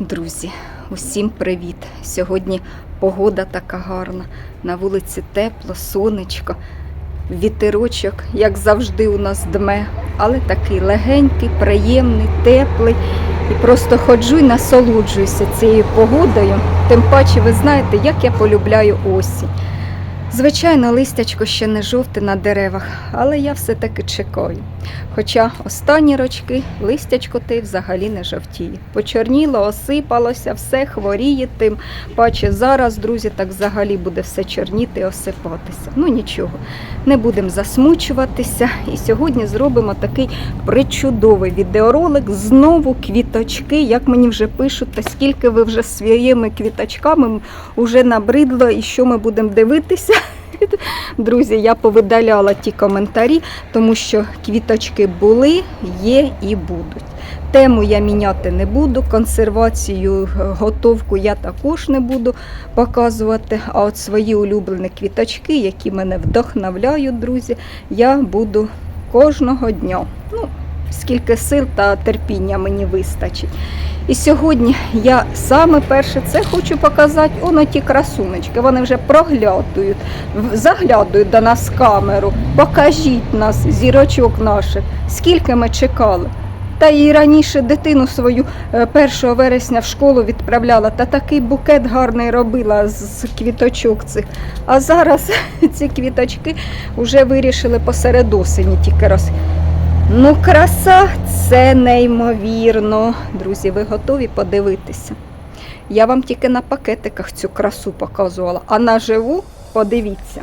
Друзі, усім привіт! Сьогодні погода така гарна, на вулиці тепло, сонечко, вітерочок, як завжди, у нас дме, але такий легенький, приємний, теплий. І просто ходжу і насолоджуюся цією погодою. Тим паче, ви знаєте, як я полюбляю осінь. Звичайно, листячко ще не жовте на деревах, але я все-таки чекаю. Хоча останні рочки листячко те взагалі не жовтіє. Почорніло, осипалося, все хворіє тим. Паче зараз, друзі, так взагалі буде все чорніти осипатися. Ну нічого, не будемо засмучуватися. І сьогодні зробимо такий причудовий відеоролик. Знову квіточки, як мені вже пишуть, та скільки ви вже своїми квіточками вже набридло і що ми будемо дивитися. Друзі, я повидаляла ті коментарі, тому що квіточки були, є і будуть. Тему я міняти не буду, консервацію, е, готовку я також не буду показувати. А от свої улюблені квіточки, які мене вдохновляють, друзі, я буду кожного дня. Ну, скільки сил та терпіння мені вистачить. І сьогодні я саме перше це хочу показати. Оно ті красунечки. Вони вже проглядують, заглядують до нас камеру. Покажіть нас, зірочок наших, скільки ми чекали. Та і раніше дитину свою е, 1 вересня в школу відправляла, та такий букет гарний робила з з квіточок цих. А зараз ці квіточки вже вирішили посеред осені тільки роз. Ну, краса це неймовірно. Друзі, ви готові подивитися? Я вам тільки на пакетиках цю красу показувала, а наживу подивіться.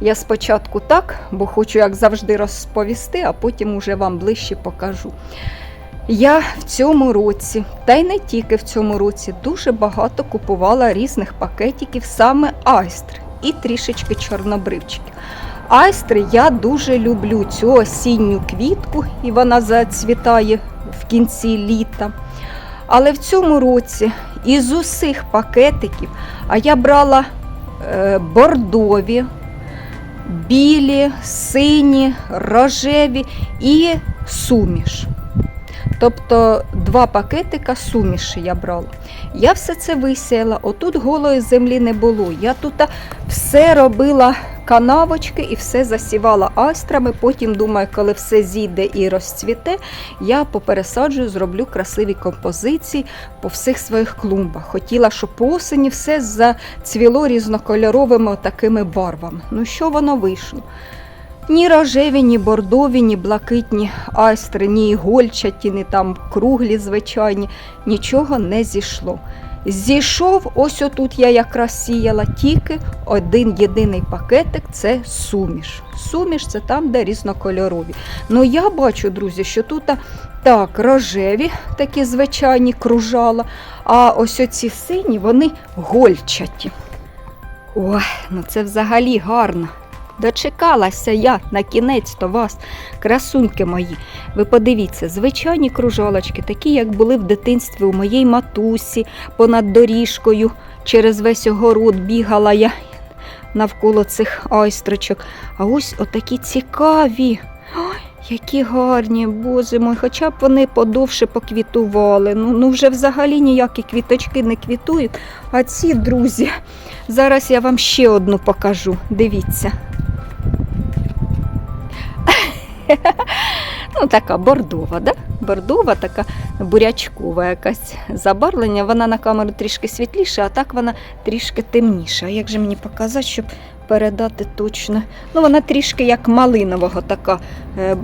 Я спочатку так, бо хочу, як завжди, розповісти, а потім уже вам ближче покажу. Я в цьому році, та й не тільки в цьому році, дуже багато купувала різних пакетиків саме айстр і трішечки чорнобривчиків. Айстри я дуже люблю цю осінню квітку, і вона зацвітає в кінці літа. Але в цьому році із усіх пакетиків, а я брала е, бордові, білі, сині, рожеві і суміш. Тобто два пакетика суміші я брала. Я все це висіяла. Отут голої землі не було. Я тут все робила канавочки і все засівала астрами. Потім, думаю, коли все зійде і розцвіте, я попересаджую, зроблю красиві композиції по всіх своїх клумбах. Хотіла, щоб по осені все зацвіло різнокольоровими такими барвами. Ну що воно вийшло? Ні рожеві, ні бордові, ні блакитні айстри, ні гольчаті, ні там круглі звичайні, нічого не зійшло. Зійшов, ось отут я якраз сіяла тільки один єдиний пакетик це суміш. Суміш це там, де різнокольорові. Ну я бачу, друзі, що тут так, рожеві, такі звичайні кружала, а ось оці сині, вони гольчаті. Ой, ну це взагалі гарно. Дочекалася я на кінець то вас, красуньки мої. Ви подивіться, звичайні кружалочки, такі, як були в дитинстві у моїй матусі, понад доріжкою, через весь огород бігала я навколо цих айстрочок. А ось отакі цікаві. Ой, які гарні, боже мой, хоча б вони подовше поквітували. Ну, ну вже взагалі ніякі квіточки не квітують. А ці друзі, зараз я вам ще одну покажу. Дивіться. Ну, така бордова, да? бордова, така бурячкова якась забарвлення. Вона на камеру трішки світліша, а так вона трішки темніша. А як же мені показати, щоб передати точно? Ну, вона трішки як малинового, така е,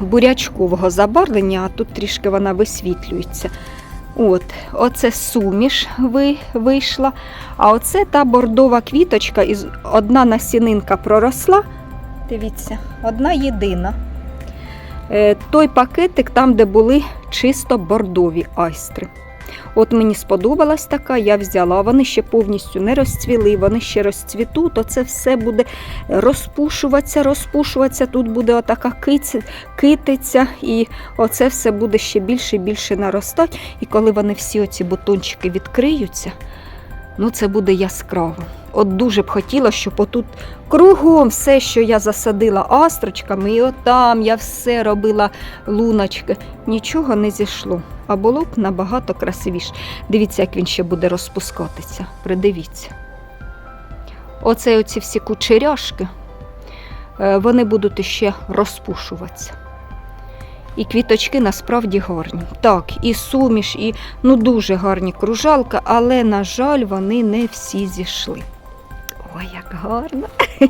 бурячкового забарвлення, а тут трішки вона висвітлюється. От, оце суміш ви, вийшла. А оце та бордова квіточка, із одна насінинка проросла. Дивіться, одна єдина. Е, той пакетик там, де були чисто бордові айстри. От мені сподобалась така, я взяла. Вони ще повністю не розцвіли, вони ще розцвітуть. Оце все буде розпушуватися, розпушуватися. Тут буде отака китиця, і оце все буде ще більше і більше наростати. І коли вони всі оці бутончики відкриються, Ну, це буде яскраво. От дуже б хотіла, щоб отут кругом все, що я засадила астрочками, і отам я все робила луночки. Нічого не зійшло. А було б набагато красивіше. Дивіться, як він ще буде розпускатися. Придивіться. Оце оці всі кучеряшки, е, вони будуть ще розпушуватися. І квіточки насправді гарні. Так, і суміш, і ну дуже гарні кружалка, але, на жаль, вони не всі зійшли. Ой, як гарно.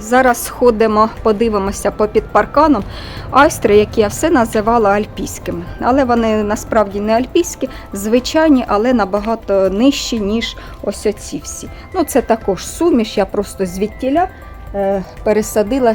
Зараз сходимо, подивимося попід парканом айстри, які я все називала альпійськими. Але вони насправді не альпійські, звичайні, але набагато нижчі, ніж ось оці всі. Ну, це також суміш, я просто звідтіля е, пересадила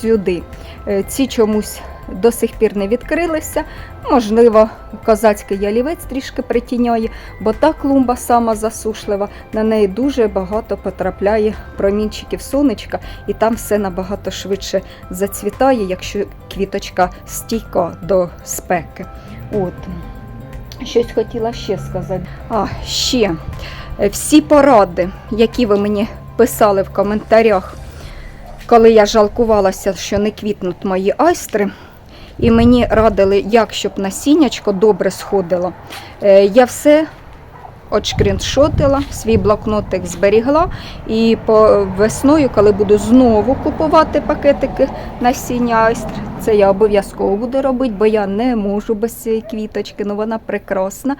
сюди. Е, ці чомусь до сих пір не відкрилися. Можливо, козацький ялівець трішки притіняє, бо та клумба сама засушлива, на неї дуже багато потрапляє промінчиків сонечка, і там все набагато швидше зацвітає, якщо квіточка стійка до спеки. От. Щось хотіла ще сказати. А, ще Е, всі поради, які ви мені писали в коментарях, коли я жалкувалася, що не квітнуть мої айстри, і мені радили, як щоб насіннячко добре сходило. Е, Я все отшкріншотила, свій блокнотик зберігла. І по весною, коли буду знову купувати пакетики насіння айстр, це я обов'язково буду робити, бо я не можу без цієї квіточки, ну вона прекрасна.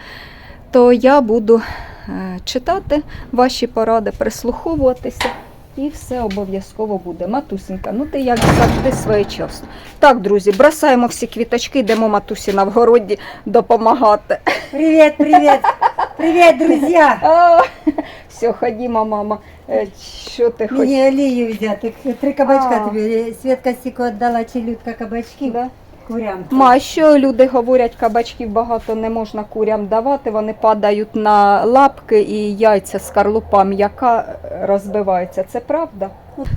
То я буду е, читати ваші поради, прислуховуватися. І все обов'язково буде. Матусенька, ну ти як завжди своєчасно. Так, друзі, бросаємо всі квіточки, йдемо матусі на вгороді допомагати. Привет, привет, друзья! А, все, ходімо, мама. Е, Що ти хочеш? Мне аллею взяти. Три кабачка тобі. Светка Сіко віддала челюдка кабачків Да? Курям. Ма, що люди говорять, кабачків багато не можна курям давати, вони падають на лапки і яйця скарлупа м'яка розбиваються. Це правда?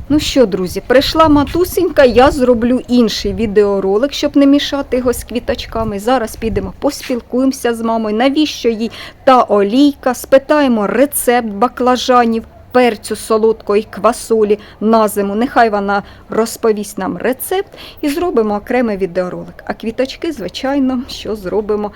Ну що, друзі, прийшла матусенька, я зроблю інший відеоролик, щоб не мішати його з квіточками. Зараз підемо поспілкуємося з мамою, навіщо їй та олійка, спитаємо рецепт баклажанів. Перцю солодкої квасолі на зиму. Нехай вона розповість нам рецепт і зробимо окремий відеоролик. А квіточки, звичайно, що зробимо,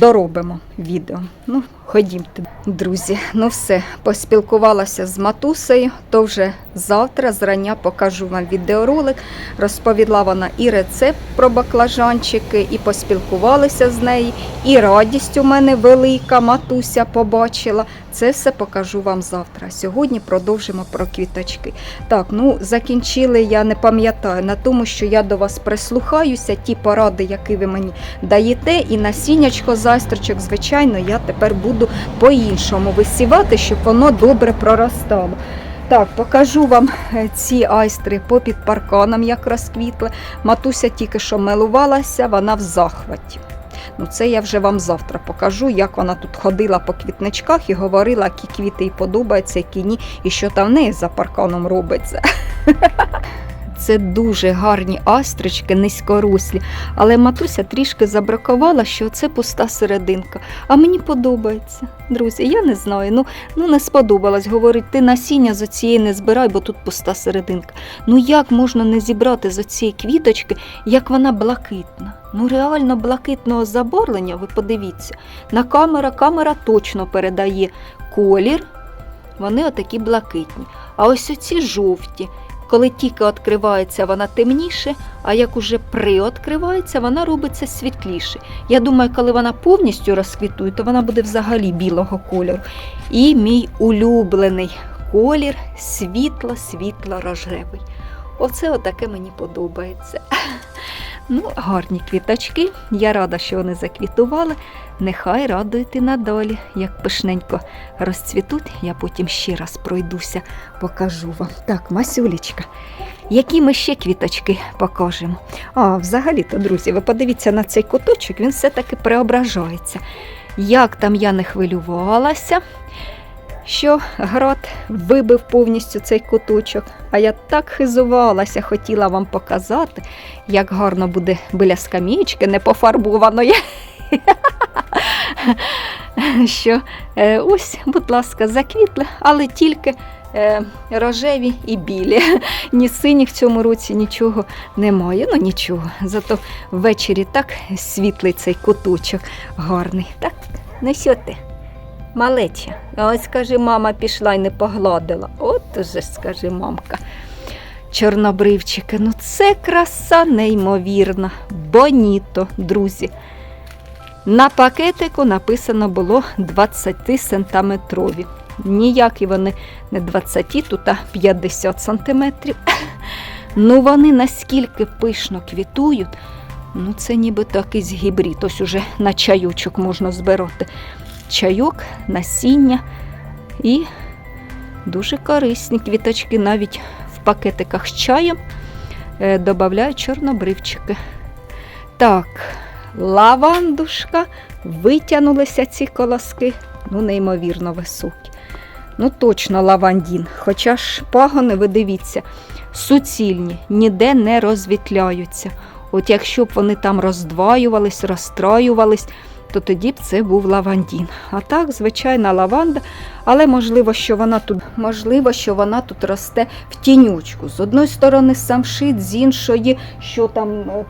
доробимо відео. Ну, ходімте, друзі. Ну все, поспілкувалася з матусею, то вже завтра зрання покажу вам відеоролик. Розповіла вона і рецепт про баклажанчики, і поспілкувалися з нею, і радість у мене велика, матуся побачила. Це все покажу вам завтра. Сьогодні продовжимо про квіточки. Так, ну закінчили, я не пам'ятаю на тому, що я до вас прислухаюся, ті поради, які ви мені даєте, і насіннячко зайстрочок, звичайно, я тепер буду по-іншому висівати, щоб воно добре проростало. Так, покажу вам е, ці айстри попід парканом, як розквітли. Матуся тільки що милувалася, вона в захваті. Ну, це я вже вам завтра покажу, як вона тут ходила по квітничках і говорила, які квіти їй подобаються, які ні, і що там в неї за парканом робиться. Це дуже гарні астрички, низькорослі. Але матуся трішки забракувала, що це пуста серединка. А мені подобається. Друзі, я не знаю. Ну, ну не сподобалось. Говорить, ти насіння з оцієї не збирай, бо тут пуста серединка. Ну як можна не зібрати з оцієї квіточки, як вона блакитна? Ну реально блакитного забарвлення, ви подивіться. На камера, камера точно передає колір. Вони отакі блакитні. А ось оці жовті. Коли тільки відкривається, вона темніше, а як уже приоткривається, вона робиться світліше. Я думаю, коли вона повністю розквітує, то вона буде взагалі білого кольору. І мій улюблений колір світло-світло рожевий. Оце отаке мені подобається. Ну, гарні квіточки. Я рада, що вони заквітували. Нехай радують і надалі, як пишненько розцвітуть, я потім ще раз пройдуся, покажу вам. Так, Масюлечка, які ми ще квіточки покажемо? А, взагалі-то, друзі, ви подивіться на цей куточок, він все-таки преображається. Як там я не хвилювалася, що град вибив повністю цей куточок. А я так хизувалася, хотіла вам показати, як гарно буде біля скам'ячки непофарбованої. що е, ось, будь ласка, заквітли, але тільки е, рожеві і білі. Ні синіх в цьому році нічого немає. Ну нічого. Зато ввечері так світлий цей куточок гарний. Так, ну що ти? Малеча, ось скажи, мама пішла і не погладила. От уже скажи мамка. Чорнобривчики, ну це краса неймовірна. Боніто, друзі. На пакетику написано було 20 сантиметрові. Ніякі вони не 20, тут а 50 сантиметрів. Ну вони наскільки пишно квітують. Ну, це ніби якийсь гібрид. Ось уже на чайочок можна збирати. Чайок, насіння і дуже корисні квіточки навіть в пакетиках з чаєм е, додають чорнобривчики. Так, лавандушка, витягнулися ці колоски, ну, неймовірно високі. Ну, точно лавандін. Хоча ж пагони, ви дивіться, суцільні, ніде не розвітляються. От якщо б вони там роздваювались, розстраювались, то тоді б це був лавандін. А так, звичайна лаванда, але можливо, що вона тут, можливо, що вона тут росте в тінючку. З одної сторони самшит, з іншої, що там е,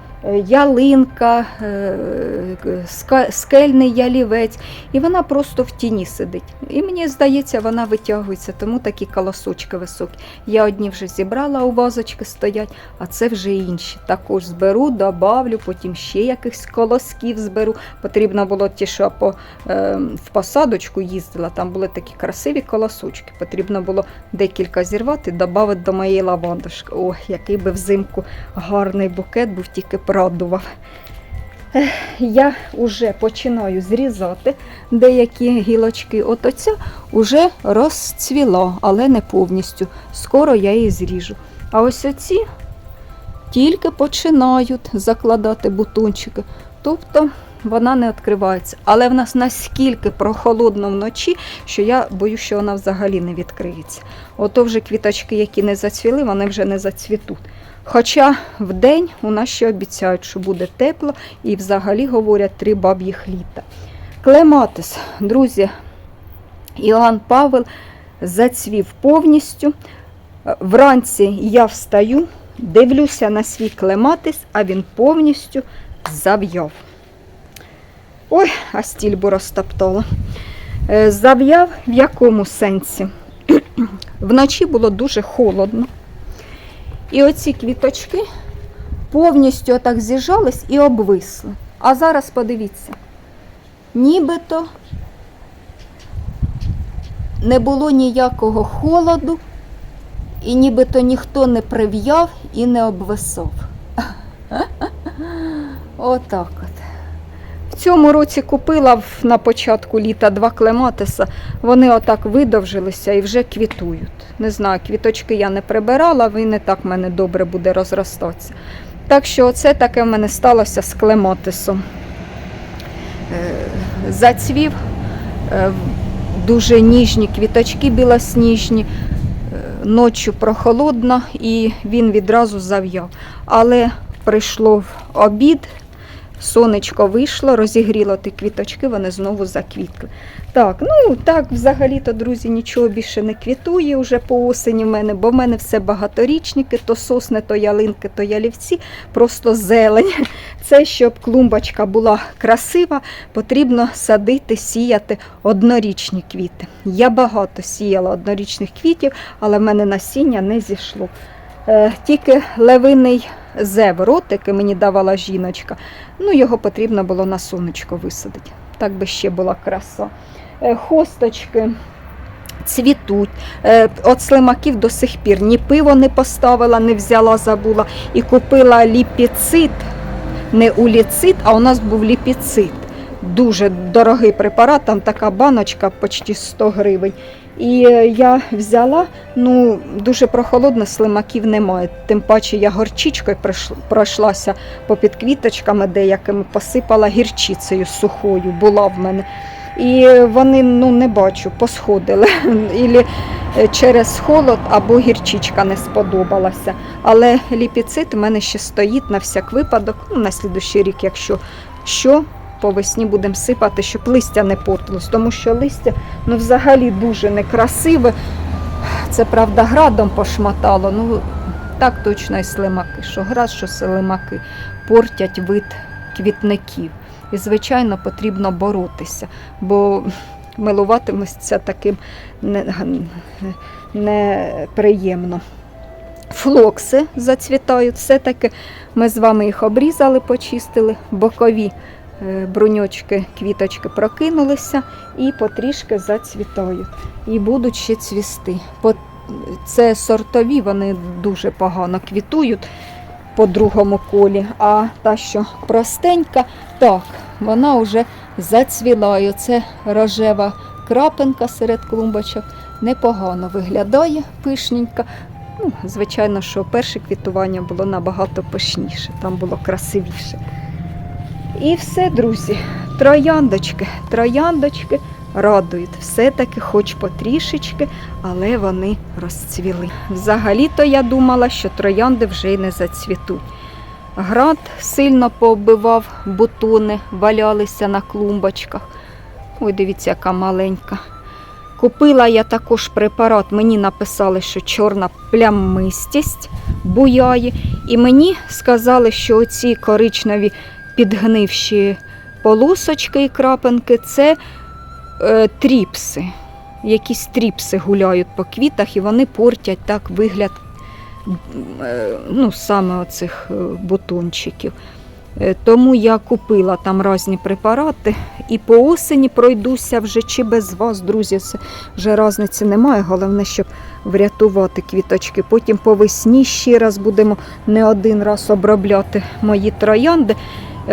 ялинка, е, скельний ялівець, і вона просто в тіні сидить. І мені здається, вона витягується, тому такі колосочки високі. Я одні вже зібрала, у вазочки стоять, а це вже інші. Також зберу, добавлю, потім ще якихось колосків зберу. Потрібно було ті, що по, е, в посадочку їздила, там були такі красиві колосочки. Потрібно було декілька зірвати, додати до моєї лавандушки. Ох, який би взимку гарний букет був, тільки порадував. Я вже починаю зрізати деякі гілочки. От оця вже розцвіла, але не повністю. Скоро я її зріжу. А ось оці тільки починають закладати бутончики. Тобто вона не відкривається. Але в нас настільки прохолодно вночі, що я боюсь, що вона взагалі не відкриється. Ото вже квіточки, які не зацвіли, вони вже не зацвітуть. Хоча в день у нас ще обіцяють, що буде тепло і взагалі говорять три баб'їх літа. Клематис, друзі, Іоанн Павел зацвів повністю. Вранці я встаю, дивлюся на свій клематис, а він повністю зав'яв. Ой, а стільбу розтоптала. Е, Зав'яв в якому сенсі? Вночі було дуже холодно. І оці квіточки повністю отак з'їжджались і обвисли. А зараз подивіться, нібито не було ніякого холоду, і нібито ніхто не прив'яв і не обвисав. Отак цьому році купила на початку літа два клематиса. Вони отак видовжилися і вже квітують. Не знаю, квіточки я не прибирала, не так в мене добре буде розростатися. Так що оце таке в мене сталося з клематисом. Е, Зацвів е, дуже ніжні квіточки білосніжні. Е, Ночі прохолодно і він відразу зав'яв. Але прийшло обід, сонечко вийшло, розігріло ті квіточки, вони знову заквітли. Так, ну так, взагалі-то, друзі, нічого більше не квітує вже по осені в мене, бо в мене все багаторічники, то сосни, то ялинки, то ялівці, просто зелень. Це щоб клумбочка була красива, потрібно садити, сіяти однорічні квіти. Я багато сіяла однорічних квітів, але в мене насіння не зійшло. Е, Тільки левиний зев, ротики мені давала жіночка. Ну, його потрібно було на сонечко висадити. Так би ще була краса. Е, Хосточки цвітуть. Е, От слимаків до сих пір ні пиво не поставила, не взяла, забула. І купила ліпіцит, не уліцит, а у нас був ліпіцит. Дуже дорогий препарат, там така баночка почти 100 гривень. І е, я взяла, ну дуже прохолодно, слимаків немає. Тим паче я горчичкою пройш- пройшлася попід квіточками, деякими посипала гірчицею сухою, була в мене. І вони ну не бачу, посходили. Ілі е, через холод або гірчичка не сподобалася. Але ліпіцит у мене ще стоїть на всяк випадок. Ну, на слідущий рік, якщо що, по весні будемо сипати, щоб листя не портилось, тому що листя ну, взагалі дуже некрасиве. Це правда градом пошматало. Ну так точно і слимаки. Що град, що слимаки портять вид квітників. І, звичайно, потрібно боротися, бо милуватимуться таким не- неприємно. Флокси зацвітають. Все-таки ми з вами їх обрізали, почистили, бокові бруньочки, квіточки прокинулися і потрішки зацвітають. І будуть ще цвісти. Це сортові, вони дуже погано квітують по другому колі. А та, що простенька, так, вона вже зацвіла. Це рожева крапинка серед клумбочок. Непогано виглядає пишненька. Ну, звичайно, що перше квітування було набагато пишніше, там було красивіше. І все, друзі, трояндочки, трояндочки радують. Все-таки, хоч потрішечки, але вони розцвіли. Взагалі-то я думала, що троянди вже й не зацвітуть. Град сильно пооббивав бутони, валялися на клумбочках. Ой, дивіться, яка маленька. Купила я також препарат, мені написали, що чорна плямистість буяє. І мені сказали, що оці коричневі підгнивші полосочки і крапинки це е, тріпси. Якісь тріпси гуляють по квітах і вони портять так вигляд е, ну, саме оцих е, бутончиків. Е, Тому я купила там різні препарати і по осені пройдуся вже чи без вас, друзі. Це вже різниці немає. Головне, щоб врятувати квіточки. Потім по весні ще раз будемо не один раз обробляти мої троянди,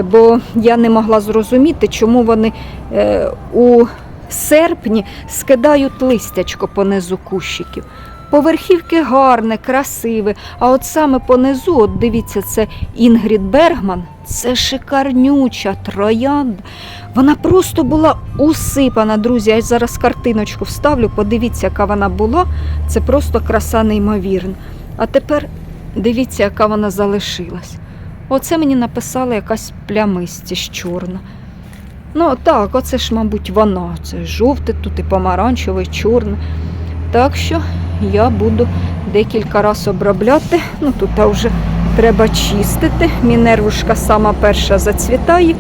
бо я не могла зрозуміти, чому вони е, у серпні скидають листячко понизу кущиків. Поверхівки гарне, красиве. А от саме понизу, от дивіться, це Інгрід Бергман, це шикарнюча троянда. Вона просто була усипана, друзі. Я зараз картиночку вставлю, подивіться, яка вона була. Це просто краса неймовірна. А тепер дивіться, яка вона залишилась. Оце мені написала якась плямистість чорна. Ну так, оце ж, мабуть, вона. Це жовте, тут і помаранчеве, і чорне. Так що я буду декілька разів обробляти. Ну тут вже треба чистити. Мінервушка сама перша зацвітає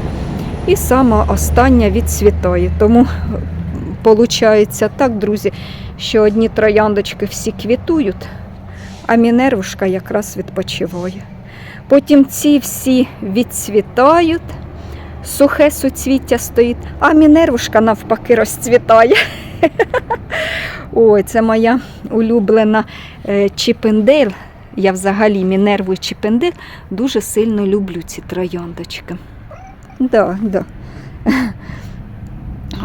і сама остання відцвітає. Тому виходить так, друзі, що одні трояндочки всі квітують, а мінервушка якраз відпочиває. Потім ці всі відцвітають, сухе суцвіття стоїть, а мінервушка навпаки розцвітає. Ой, це моя улюблена е, Чіпендейл. Я взагалі Мінерву і Чіпендейл дуже сильно люблю ці трояндочки. Да, да.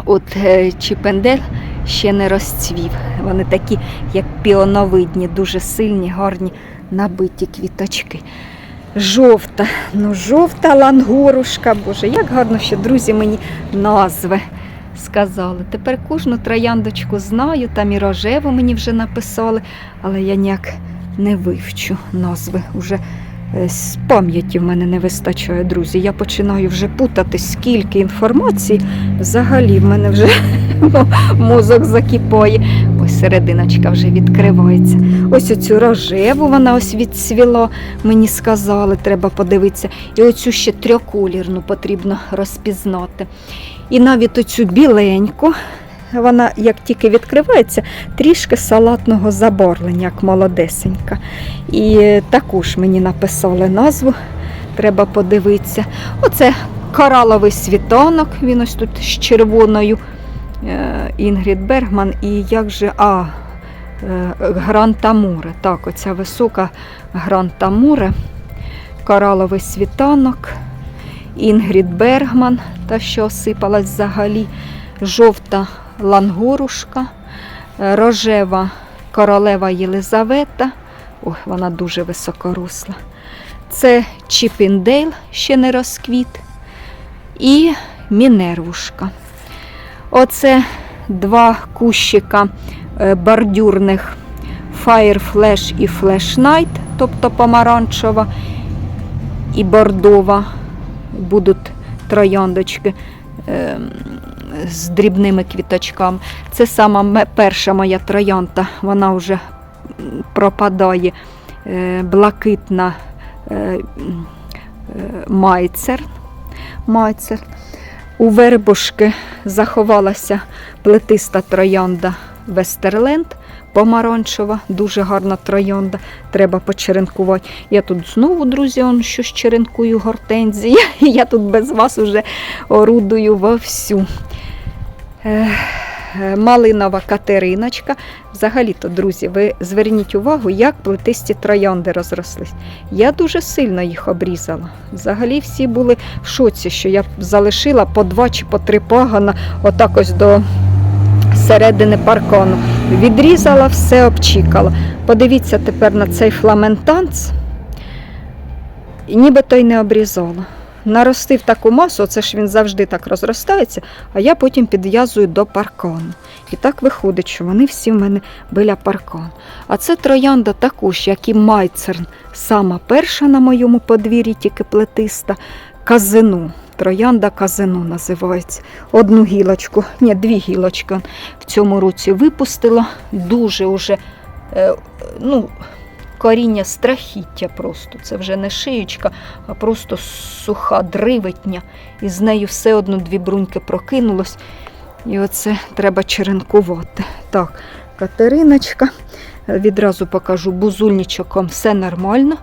От е, Чіпендейл ще не розцвів. Вони такі, як піоновидні, дуже сильні, гарні, набиті квіточки. Жовта, ну жовта лангорушка, боже, як гарно, що друзі мені назви сказали. Тепер кожну трояндочку знаю, там і рожеву мені вже написали, але я ніяк не вивчу назви. Уже з пам'яті в мене не вистачає, друзі. Я починаю вже путати, скільки інформації. Взагалі в мене вже мозок закипає. Ось серединочка вже відкривається. Ось оцю рожеву вона ось відцвіла, мені сказали, треба подивитися. І оцю ще трьохколірну потрібно розпізнати. І навіть оцю біленьку, вона як тільки відкривається, трішки салатного забарвлення, як молодесенька. І також мені написали назву, треба подивитися. Оце кораловий світанок, він ось тут з червоною е, Інгрід Бергман. І як же, а, е, Грантамуре. Так, оця висока Грантамуре, кораловий світанок. Інгрід Бергман, та що осипалась взагалі, жовта лангурушка, е, рожева королева Єлизавета. Ой, вона дуже високоросла. Це Чіпіндейл, ще не розквіт, і Мінервушка. Оце два кущика е, бордюрних Fire Flash і Flash Night, тобто помаранчева і бордова будуть трояндочки. З дрібними квіточками. Це сама перша моя троянда, вона вже пропадає е, блакитна е, е, майцер. майцер. У вербушки заховалася плетиста троянда Вестерленд помаранчева, дуже гарна троянда, треба почеренкувати. Я тут знову, друзі, он щось черенкую гортензії. Я тут без вас уже орудую вовсю. Малинова Катериночка. Взагалі-то, друзі, ви зверніть увагу, як плетисті троянди розрослись. Я дуже сильно їх обрізала. Взагалі всі були в шоці, що я залишила по два чи по три пагана отак ось до середини паркану. Відрізала, все обчікала. Подивіться тепер на цей фламентанц. Нібито й не обрізала. Наростив таку масу, це ж він завжди так розростається, а я потім підв'язую до паркану. І так виходить, що вони всі в мене біля паркану. А це троянда також, як і майцерн, сама перша на моєму подвір'ї, тільки плетиста, казину. Троянда казину називається. Одну гілочку, ні, дві гілочки в цьому році випустила. Дуже уже, е, ну, коріння страхіття просто. Це вже не шиючка, а просто суха дривитня. І з нею все одно дві бруньки прокинулось. І оце треба черенкувати. Так, Катериночка. Відразу покажу бузульничоком все нормально.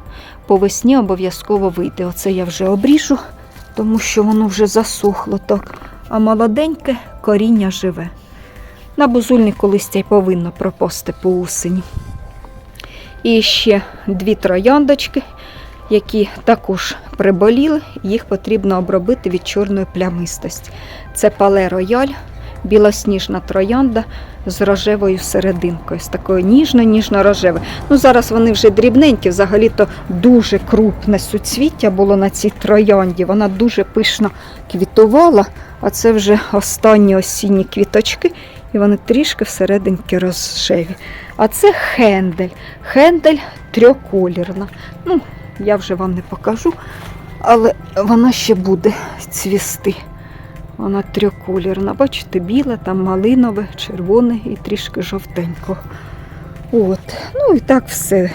По весні обов'язково вийде. Оце я вже обріжу, тому що воно вже засохло так. А молоденьке коріння живе. На бузульнику листя й повинно пропасти по осені. І ще дві трояндочки, які також приболіли, їх потрібно обробити від чорної плямистості. Це пале рояль, білосніжна троянда з рожевою серединкою, з такою ніжно-ніжно-рожевою. Ну, зараз вони вже дрібненькі, взагалі-то дуже крупне суцвіття було на цій троянді. Вона дуже пишно квітувала, а це вже останні осінні квіточки, і вони трішки всерединки рожеві. А це хендель. Хендель трьохколірна. Ну, я вже вам не покажу, але вона ще буде цвісти. Вона трьохколірна. Бачите, біле, там малинове, червоне і трішки жовтенького. От. Ну і так все.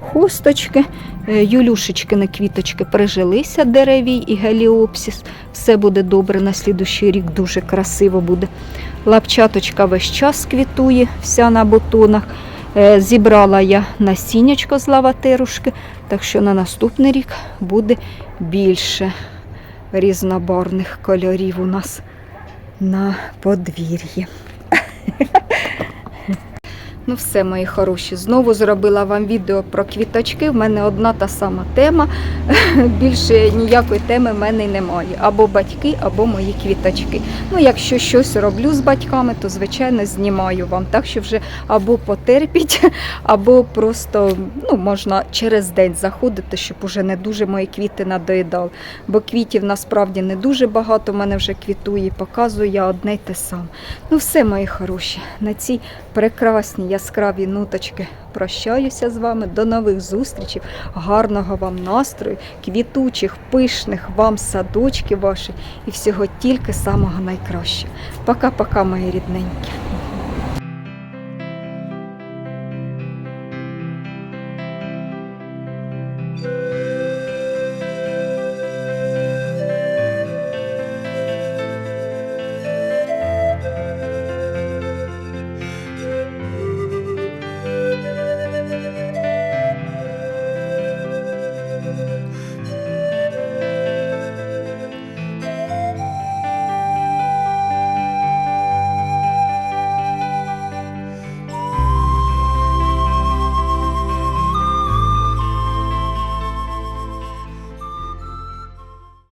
Хусточки, е, юлюшечкини квіточки прижилися деревій і геліопсіс. Все буде добре, на слідущий рік дуже красиво буде. Лапчаточка весь час квітує, вся на бутонах. Е, Зібрала я насіннячко з лаватерушки, так що на наступний рік буде більше різнобарних кольорів у нас на подвір'ї. Ну, все, мої хороші. Знову зробила вам відео про квіточки. В мене одна та сама тема. Більше ніякої теми в мене немає. Або батьки, або мої квіточки. Ну, якщо щось роблю з батьками, то звичайно знімаю вам. Так що вже або потерпіть, або просто ну, можна через день заходити, щоб уже не дуже мої квіти надоїдали. Бо квітів насправді не дуже багато. в мене вже квітує. Показую я одне й те саме. Ну, все, мої хороші, на цій прекрасній яскраві нуточки прощаюся з вами. До нових зустрічей, гарного вам настрою, квітучих, пишних вам садочків ваші і всього тільки самого найкращого. Пока-пока, мої рідненькі.